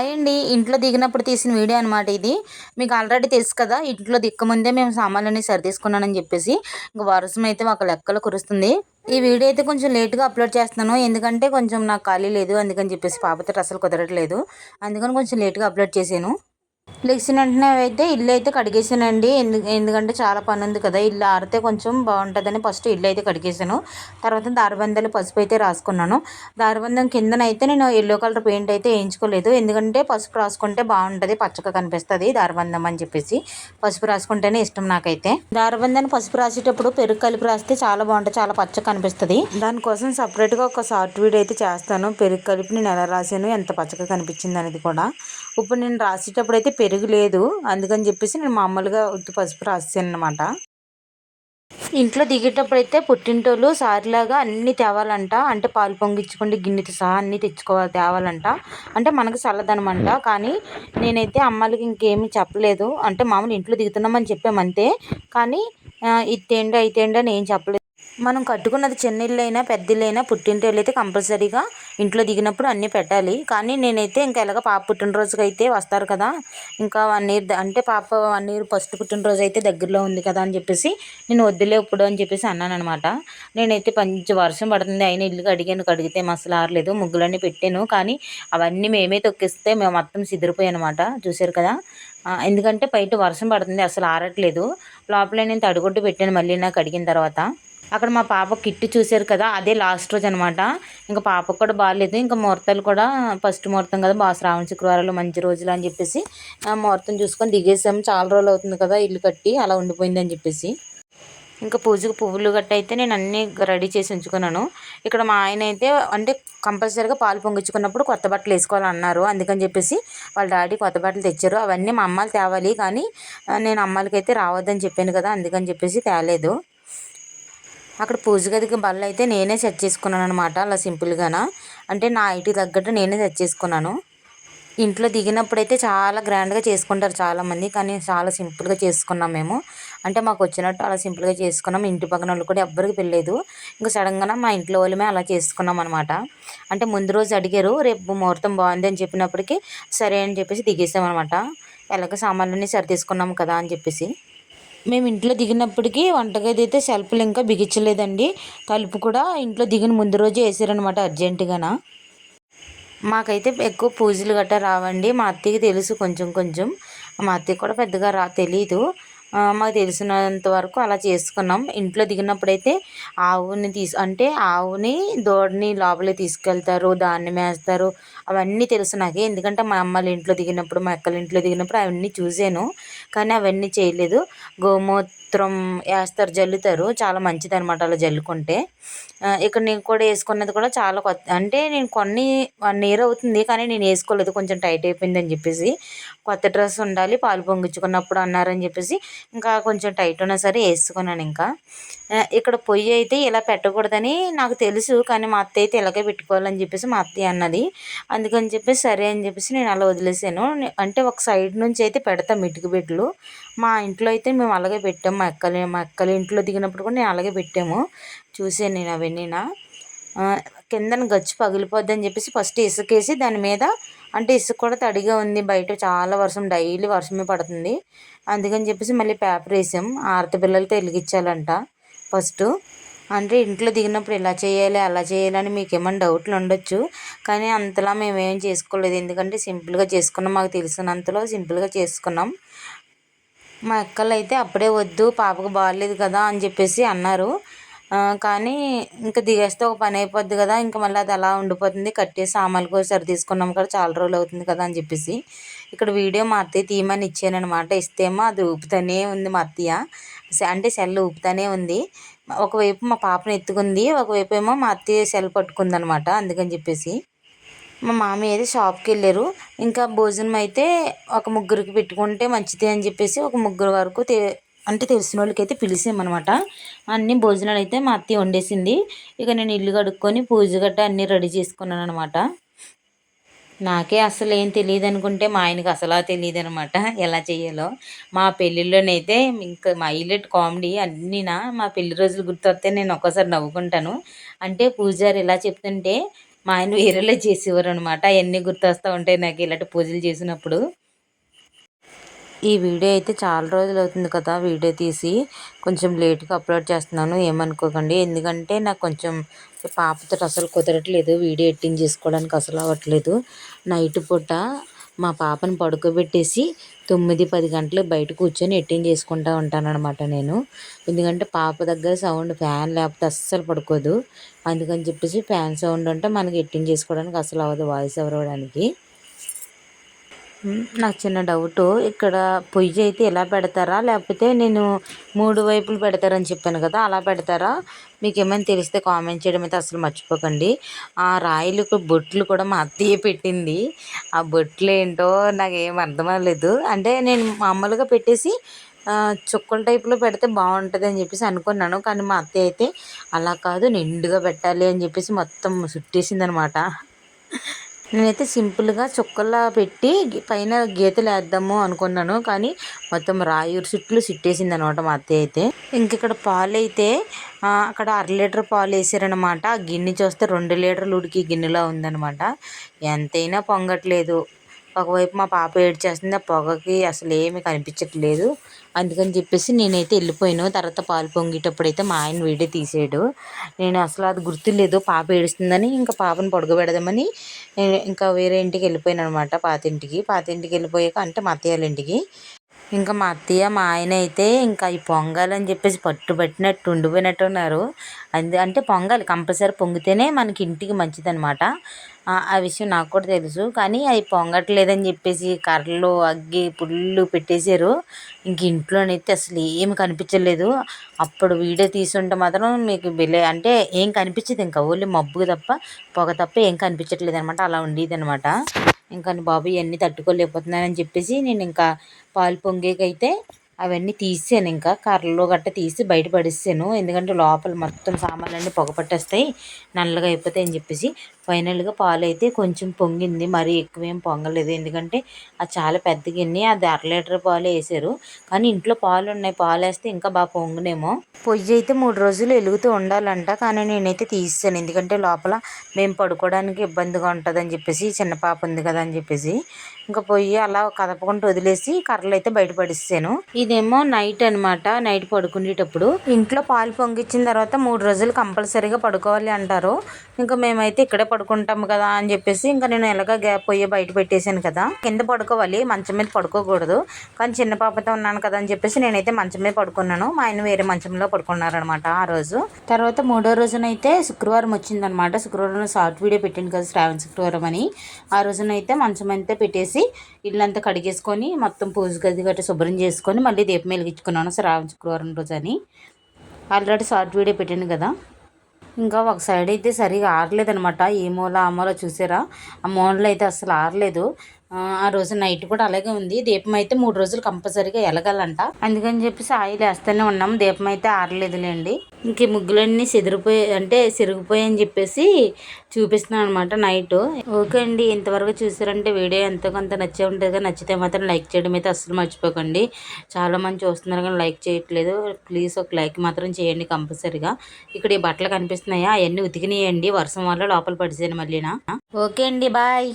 Hi అండి. ఇంట్లో దిగినప్పుడు తీసిన వీడియో అనమాట ఇది. మీకు ఆల్రెడీ తెలుసు కదా ఇంట్లో దిక్కముందే మేము సామాన్లన్నీ సరిదీసుకున్నానని చెప్పేసి ఇంక వర్షం అయితే ఒక లెక్కలు కురుస్తుంది. ఈ వీడియో అయితే కొంచెం లేట్గా అప్లోడ్ చేస్తున్నాను. ఎందుకంటే కొంచెం నాకు ఖాళీ లేదు అందుకని చెప్పేసి పాపతో అసలు కుదరట్లేదు. అందుకని కొంచెం లేట్గా అప్లోడ్ చేశాను. లెగిసిన వెంటనే అయితే ఇల్లు అయితే కడిగేసానండి. ఎందు ఎందుకంటే చాలా పని ఉంది కదా ఇల్లు ఆరితే కొంచెం బాగుంటుందని ఫస్ట్ ఇల్లు అయితే కడిగేసాను. తర్వాత దారబంధాలు పసుపు అయితే రాసుకున్నాను. దారబంధం కిందనైతే నేను ఎల్లో కలర్ పెయింట్ అయితే వేయించుకోలేదు. ఎందుకంటే పసుపు రాసుకుంటే బాగుంటుంది పచ్చగా కనిపిస్తుంది దారబంధం అని చెప్పేసి. పసుపు రాసుకుంటేనే ఇష్టం నాకైతే. దారబంధాన్ని పసుపు రాసేటప్పుడు పెరుగు కలిపి రాస్తే చాలా బాగుంటుంది చాలా పచ్చగా కనిపిస్తుంది. దానికోసం సపరేట్గా ఒక షార్ట్ వీడియో అయితే చేస్తాను. పెరుగు కలిపి నేను ఎలా రాశాను ఎంత పచ్చగా కనిపించింది అనేది కూడా. ఇప్పుడు నేను రాసేటప్పుడు అయితే పెరుగు లేదు అందుకని చెప్పేసి నేను మామూలుగా ఉత్తి పసుపు రాసాను అనమాట ఇంట్లో దిగేటప్పుడు అయితే పుట్టింటోళ్ళు సారిలాగా అన్నీ తేవాలంట. అంటే పాలు పొంగించుకుంటే గిన్నెతో సహా అన్నీ తెచ్చుకోవాలి తేవాలంట. అంటే మనకు చల్లదనమాట కానీ నేనైతే అమ్మాయిలకి ఇంకేమీ చెప్పలేదు. అంటే మామూలు ఇంట్లో దిగుతున్నామని చెప్పామంతే. కానీ ఇది తేండి అయితే చెప్పలేదు. మనం కట్టుకున్నది చిన్న ఇల్లు అయినా పెద్ద ఇల్లు అయినా పుట్టింటి అయితే కంపల్సరీగా ఇంట్లో దిగినప్పుడు అన్నీ పెట్టాలి. కానీ నేనైతే ఇంకా ఎలాగ పాప పుట్టినరోజుకి అయితే వస్తారు కదా. ఇంకా వన్ ఇయర్ అంటే పాప వన్ ఇయర్ ఫస్ట్ పుట్టినరోజు అయితే దగ్గరలో ఉంది కదా అని చెప్పేసి నేను వద్దులే ఇప్పుడు అని చెప్పేసి అన్నాను అనమాట నేనైతే పంచి వర్షం పడుతుంది అయినా ఇల్లు కడిగాను. కడిగితే మసలు ఆరలేదు ముగ్గులన్నీ పెట్టాను. కానీ అవన్నీ మేమే తొక్కిస్తే మేము మొత్తం సిదిరిపోయాయి అనమాట చూసారు కదా ఎందుకంటే బయట వర్షం పడుతుంది అసలు ఆరట్లేదు. లోపల నేను తడిగొట్టు పెట్టాను మళ్ళీ నాకు అడిగిన తర్వాత. అక్కడ మా పాప కిట్టు చూశారు కదా అదే లాస్ట్ రోజు అనమాట ఇంకా పాపకు కూడా బాగాలేదు ఇంకా ముహూర్తాలు కూడా ఫస్ట్ ముహూర్తం కదా బాగా శ్రావణ శుక్రవారాలు మంచి రోజులు అని చెప్పేసి ముహూర్తం చూసుకొని దిగేసాము చాలా రోజులు అవుతుంది కదా ఇల్లు కట్టి అలా ఉండిపోయింది అని చెప్పేసి. ఇంకా పూజకు పువ్వులు గట్ట అయితే నేను అన్నీ రెడీ చేసి ఉంచుకున్నాను. ఇక్కడ మా ఆయన అయితే అంటే కంపల్సరీగా పాలు పొంగించుకున్నప్పుడు కొత్త బట్టలు వేసుకోవాలన్నారు. అందుకని చెప్పేసి వాళ్ళ డాడీ కొత్త బట్టలు తెచ్చారు. అవన్నీ మా అమ్మాలు తేవాలి కానీ నేను అమ్మాలకైతే రావద్దని చెప్పాను కదా అందుకని చెప్పేసి తేలేదు. అక్కడ పూజ గదికి బల్ల అయితే నేనే సెట్ చేసుకున్నాను అనమాట అలా సింపుల్గాన అంటే నా ఐటీ తగ్గట్టు నేనే సెట్ చేసుకున్నాను. ఇంట్లో దిగినప్పుడైతే చాలా గ్రాండ్గా చేసుకుంటారు చాలామంది కానీ చాలా సింపుల్గా చేసుకున్నాం మేము. అంటే మాకు వచ్చినట్టు అలా సింపుల్గా చేసుకున్నాం. ఇంటి పక్కన వాళ్ళు కూడా ఎవ్వరికి పెళ్ళలేదు. ఇంకా సడన్గా మా ఇంట్లో వాళ్ళమే అలా చేసుకున్నాం అనమాట అంటే ముందు రోజు అడిగారు రేపు ముహూర్తం బాగుంది అని చెప్పినప్పటికీ సరే అని చెప్పేసి దిగేసామన్నమాట ఎలాగ సామాన్లన్నీ సరి తీసుకున్నాం కదా అని చెప్పేసి. మేము ఇంట్లో దిగినప్పటికీ వంటగది అయితే సెల్ఫ్లు ఇంకా బిగించలేదండి. తలుపు కూడా ఇంట్లో దిగిన ముందు రోజే వేసారనమాట అర్జెంటుగాన. మాకైతే ఎక్కువ పూజలు గట్రా రావండి. మా అత్తయ్యకి తెలుసు కొంచెం కొంచెం. మా అత్తయ్య కూడా పెద్దగా రా తెలీదు. మాకు తెలిసినంత వరకు అలా చేసుకున్నాం. ఇంట్లో దిగినప్పుడైతే ఆవుని తీసు అంటే ఆవుని దూడని లోపలికి తీసుకెళ్తారు దాన్ని మేస్తారు. అవన్నీ తెలుసు నాకు. ఎందుకంటే మా అమ్మల ఇంట్లో దిగినప్పుడు మా అక్కల ఇంట్లో దిగినప్పుడు అవన్నీ చూశాను. కానీ అవన్నీ చేయలేదు. గోమూత్రం వేస్తారు జల్లుతారు. చాలా మంచిది అనమాట అలా జల్లుకుంటే. ఇక్కడ నేను కూడా వేసుకున్నది కూడా చాలా కొత్త అంటే నేను కొన్ని వన్ ఇయర్ అవుతుంది కానీ నేను వేసుకోలేదు. కొంచెం టైట్ అయిపోయిందని చెప్పేసి. కొత్త డ్రెస్ ఉండాలి పాలు పొంగించుకున్నప్పుడు అన్నారని చెప్పేసి ఇంకా కొంచెం టైట్ ఉన్నా సరే వేసుకున్నాను ఇంకా. ఇక్కడ పొయ్యి అయితే ఇలా పెట్టకూడదని నాకు తెలుసు కానీ మా అత్త అయితే ఇలాగే పెట్టుకోవాలని చెప్పేసి మా అత్తయ్య అన్నది. అందుకని చెప్పేసి సరే అని చెప్పేసి నేను అలా వదిలేసాను. అంటే ఒక సైడ్ నుంచి అయితే పెడతాం మిటుకు బిడ్డలు మా ఇంట్లో అయితే మేము అలాగే పెట్టాము మా అక్కలు మా అక్కల ఇంట్లో దిగినప్పుడు కూడా నేను అలాగే పెట్టాము. చూసాను నేను అవన్నీనా. కిందన గచ్చు పగిలిపోద్దని చెప్పేసి ఫస్ట్ ఇసుకేసి దాని మీద అంటే ఇసుక కూడా తడిగా ఉంది బయట. చాలా వర్షం డైలీ వర్షమే పడుతుంది. అందుకని చెప్పేసి మళ్ళీ పేపర్ వేసాం. ఆరతి పిల్లలతో వెలిగించాలంట ఫస్ట్. అంటే ఇంట్లో దిగినప్పుడు ఇలా చేయాలి అలా చేయాలని మీకు ఏమైనా డౌట్లు ఉండొచ్చు. కానీ అంతలా మేము ఏం చేసుకోలేదు. ఎందుకంటే సింపుల్గా చేసుకున్నాం. మాకు తెలిసినంతలో సింపుల్గా చేసుకున్నాం. మా అక్కలు అయితే అప్పుడే వద్దు పాపకు బాగాలేదు కదా అని చెప్పేసి అన్నారు. కానీ ఇంకా దిగేస్తే ఒక పని అయిపోద్ది కదా ఇంకా మళ్ళీ అది అలా ఉండిపోతుంది. కట్టేసి సామాన్లు కూడా సరి తీసుకున్నాం కదా చాలా రోజులు అవుతుంది కదా అని చెప్పేసి. ఇక్కడ వీడియో మా అత్తయ్య తీయమని ఇచ్చానమాట ఇస్తేమో అది ఊపుతూనే ఉంది మా అత్తయ్య. అంటే సెల్ ఊపుతూనే ఉంది. ఒకవైపు మా పాపను ఎత్తుకుంది ఒకవైపు ఏమో మా అత్తయ్య సెల్ పట్టుకుంది అనమాట అందుకని చెప్పేసి. మా మామయ్య అయితే షాప్కి వెళ్ళారు. ఇంకా భోజనం అయితే ఒక ముగ్గురికి పెట్టుకుంటే మంచిది అని చెప్పేసి ఒక ముగ్గురు వరకు అంటే తెలిసిన వాళ్ళకైతే పిలిచామన్నమాట అన్ని భోజనాలు అయితే మా అత్తయ్య వండేసింది. ఇక నేను ఇల్లు కడుక్కొని పూజ గట్ట అన్నీ రెడీ చేసుకున్నాను అనమాట నాకే అసలు ఏం తెలియదు అనుకుంటే మా ఆయనకి అసలు తెలియదు అనమాట ఎలా చేయాలో. మా పెళ్ళిళ్ళోనైతే ఇంకా మా హైలైట్ కామెడీ అన్నీనా మా పెళ్ళి రోజులు గుర్తొస్తే నేను ఒక్కసారి నవ్వుకుంటాను. అంటే పూజారి ఎలా చెప్తుంటే మా ఆయన వేరేలా చేసేవారు అనమాట అవన్నీ గుర్తొస్తూ ఉంటాయి నాకు ఇలాంటి పూజలు చేసినప్పుడు. ఈ వీడియో అయితే చాలా రోజులు అవుతుంది కదా వీడియో తీసి. కొంచెం లేట్గా అప్లోడ్ చేస్తున్నాను ఏమనుకోకండి. ఎందుకంటే నాకు కొంచెం పాపతో అసలు కుదరట్లేదు వీడియో ఎడిటింగ్ చేసుకోవడానికి అసలు అవ్వట్లేదు. నైట్ పూట మా పాపని పడుకోబెట్టేసి తొమ్మిది పది గంటలు బయట కూర్చొని ఎట్టింగ్ చేసుకుంటూ ఉంటానన్నమాట నేను. ఎందుకంటే పాప దగ్గర సౌండ్ ఫ్యాన్ లేకపోతే అస్సలు పడుకోదు. అందుకని చెప్పేసి ఫ్యాన్ సౌండ్ ఉంటే మనకి ఎట్టింగ్ చేసుకోవడానికి అసలు అవ్వదు వాయిస్ ఎవరవడానికి నాకు చిన్న డౌటు. ఇక్కడ పొయ్యి అయితే ఎలా పెడతారా? లేకపోతే నేను మూడు వైపులు పెడతారని చెప్పాను కదా అలా పెడతారా? మీకు ఏమైనా తెలిస్తే కామెంట్ చేయడం అయితే అసలు మర్చిపోకండి. ఆ రాయిలకు బొట్లు కూడా మా అత్తయ్య పెట్టింది. ఆ బొట్లు ఏంటో నాకు ఏం అర్థం అవ్వలేదు అంటే నేను మామూలుగా పెట్టేసి చుక్కల టైప్లో పెడితే బాగుంటుంది అని చెప్పేసి అనుకున్నాను. కానీ మా అత్తయ్య అయితే అలా కాదు నిండుగా పెట్టాలి అని చెప్పేసి మొత్తం చుట్టేసింది అనమాట నేనైతే సింపుల్గా చుక్కల్లా పెట్టి పైన గీతలు వేద్దాము అనుకున్నాను. కానీ మొత్తం రాయూరు చుట్లు సిట్టేసింది అనమాట మా అత్తయ్య అయితే. ఇంక ఇక్కడ పాలు అయితే అక్కడ అర లీటర్ పాలు వేసారనమాట. ఆ గిన్నె చూస్తే రెండు లీటర్లు ఉడికి గిన్నెలో ఉందనమాట. ఎంతైనా పొంగట్లేదు. ఒకవైపు మా పాప ఏడ్చేస్తుంది ఆ పొగకి అసలు ఏమి కనిపించట్లేదు. అందుకని చెప్పేసి నేనైతే వెళ్ళిపోయాను. తర్వాత పాలు పొంగేటప్పుడు అయితే మా ఆయన వీడియో తీసాడు. నేను అసలు అది గుర్తులేదు పాప ఏడుస్తుందని ఇంకా పాపను పడుకోబెడదామని ఇంకా వేరే ఇంటికి వెళ్ళిపోయాను అనమాట పాతింటికి పాతింటికి వెళ్ళిపోయాక అంటే మా అత్తయ్య ఇంటికి. ఇంకా మా అత్తయ్య మా ఆయన అయితే ఇంకా ఈ పొంగాలని చెప్పేసి పట్టుబట్టినట్టు ఉండిపోయినట్టు ఉన్నారు. అందు అంటే పొంగాలి కంపల్సరీ పొంగితేనే మనకి ఇంటికి మంచిదనమాట ఆ విషయం నాకు కూడా తెలుసు. కానీ అవి పొంగట్లేదని చెప్పేసి కర్రలు అగ్గి పుల్లు పెట్టేశారు. ఇంక ఇంట్లోనైతే అసలు ఏమి కనిపించలేదు. అప్పుడు వీడియో తీసుంటే మాత్రం మీకు బిలే అంటే ఏం కనిపించదు. ఇంకా ఓన్లీ మబ్బు తప్ప పొగ తప్ప ఏం కనిపించట్లేదు అనమాట అలా ఉండేది అనమాట ఇంకా బాబు ఇవన్నీ తట్టుకోలేకపోతున్నానని చెప్పేసి నేను ఇంకా పాలు పొంగేకైతే అవన్నీ తీసాను ఇంకా. కర్రలు గట్ట తీసి బయట పడేసాను ఎందుకంటే లోపల మొత్తం సామాన్లన్నీ పొగ పట్టేస్తాయి. నల్లగా అయిపోతాయి అని చెప్పేసి ఫైనల్గా పాలు అయితే కొంచెం పొంగింది. మరీ ఎక్కువేం పొంగలేదు. ఎందుకంటే అది చాలా పెద్ద గిన్నె అది అర లీటర్ పాలు వేసారు. కానీ ఇంట్లో పాలు ఉన్నాయి పాలు వేస్తే ఇంకా బాగా పొంగునేమో. పొయ్యి అయితే మూడు రోజులు వెలుగుతూ ఉండాలంట. కానీ నేనైతే తీసాను ఎందుకంటే లోపల మేము పడుకోవడానికి ఇబ్బందిగా ఉంటుందని చెప్పేసి చిన్న పాప ఉంది కదా అని చెప్పేసి. ఇంకా పొయ్యి అలా కదపకుండా వదిలేసి కర్రలు అయితే బయటపడిస్తాను ఇదేమో నైట్ అనమాట నైట్ పడుకునేటప్పుడు. ఇంట్లో పాలు పొంగిచ్చిన తర్వాత మూడు రోజులు కంపల్సరీగా పడుకోవాలి అంటారు. ఇంకా మేమైతే ఇక్కడే పడుకుంటాం కదా అని చెప్పేసి ఇంకా నేను ఎలాగ గ్యాప్ పొయ్యి బయట పెట్టేశాను కదా. కింద పడుకోవాలి మంచం మీద పడుకోకూడదు. కానీ చిన్న పాపతో ఉన్నాను కదా అని చెప్పేసి నేనైతే మంచం మీద పడుకున్నాను. మా ఆయన వేరే మంచంలో పడుకున్నారనమాట ఆ రోజు. తర్వాత మూడో రోజునైతే శుక్రవారం వచ్చిందనమాట శుక్రవారం షార్ట్ వీడియో పెట్టాను కదా శ్రావణ శుక్రవారం అని. ఆ రోజునైతే మంచం అయితే పెట్టేసి ఇల్లంతా కడిగేసుకొని మొత్తం పూజ గది గట్రా శుభ్రం చేసుకొని మళ్ళీ దీపం వెలిగించుకున్నాను శ్రావణ శుక్రవారం రోజు అని. ఆల్రెడీ షార్ట్ వీడియో పెట్టాను కదా. ఇంకా ఒక సైడ్ అయితే సరిగా ఆరలేదనమాట ఏ మూల ఆ మూల చూసారా? ఆ మూలలో అయితే అసలు ఆరలేదు. ఆ రోజు నైట్ కూడా అలాగే ఉంది. దీపం అయితే మూడు రోజులు కంపల్సరీగా ఎలగాలంట అందుకని చెప్పేసి ఆయిల్ వేస్తూనే ఉన్నాం. దీపం అయితే ఆరలేదులేండి. ఇంక ముగ్గులన్నీ చెదిరిపోయి అంటే సిరిగిపోయి అని చెప్పేసి చూపిస్తున్నాను అనమాట నైట్ ఓకే అండి. ఇంతవరకు చూసారంటే వీడియో ఎంతో కొంత నచ్చే ఉంటుంది కానీ నచ్చితే మాత్రం లైక్ చేయడం అయితే అస్సలు మర్చిపోకండి. చాలా మంది చూస్తున్నారు కానీ లైక్ చేయట్లేదు. ప్లీజ్ ఒక లైక్ మాత్రం చేయండి కంపల్సరీగా. ఇక్కడ ఈ బట్టలు కనిపిస్తున్నాయా? అవన్నీ ఉతికినాయండి. వర్షం వల్ల లోపల పడిసాను మళ్ళీనా? ఓకే అండి. బాయ్.